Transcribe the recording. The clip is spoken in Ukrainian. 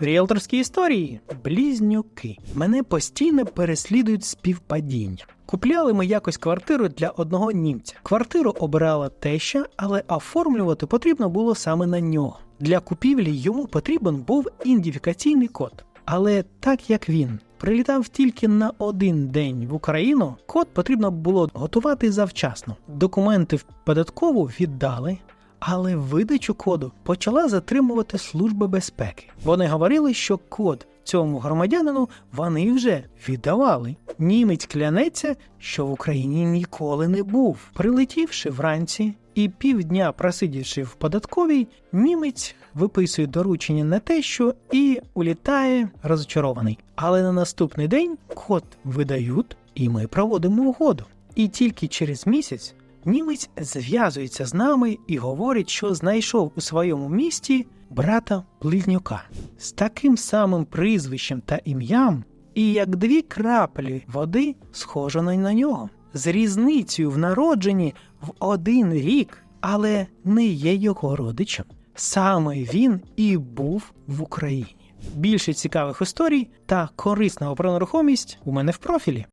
Ріелторські історії близнюки. Мене постійно переслідують співпадіння. Купляли ми якось квартиру для одного німця. Квартиру обирала теща, але оформлювати потрібно було саме на нього. Для купівлі йому потрібен був ідентифікаційний код. Але так як він прилітав тільки на один день в Україну, код потрібно було готувати завчасно. Документи в податкову віддали, але видачу коду почала затримувати Служба безпеки. Вони говорили, що код цьому громадянину вони вже віддавали. Німець клянеться, що в Україні ніколи не був. Прилетівши вранці і півдня просидівши в податковій, німець виписує доручення на те, що і улітає розчарований. Але на наступний день код видають, і ми проводимо угоду. І тільки через місяць німець зв'язується з нами і говорить, що знайшов у своєму місті брата близнюка з таким самим прізвищем та ім'ям, і як дві краплі води схожа на нього, з різницею в народженні в один рік, але не є його родичем. Саме він і був в Україні. Більше цікавих історій та корисного про нерухомість у мене в профілі.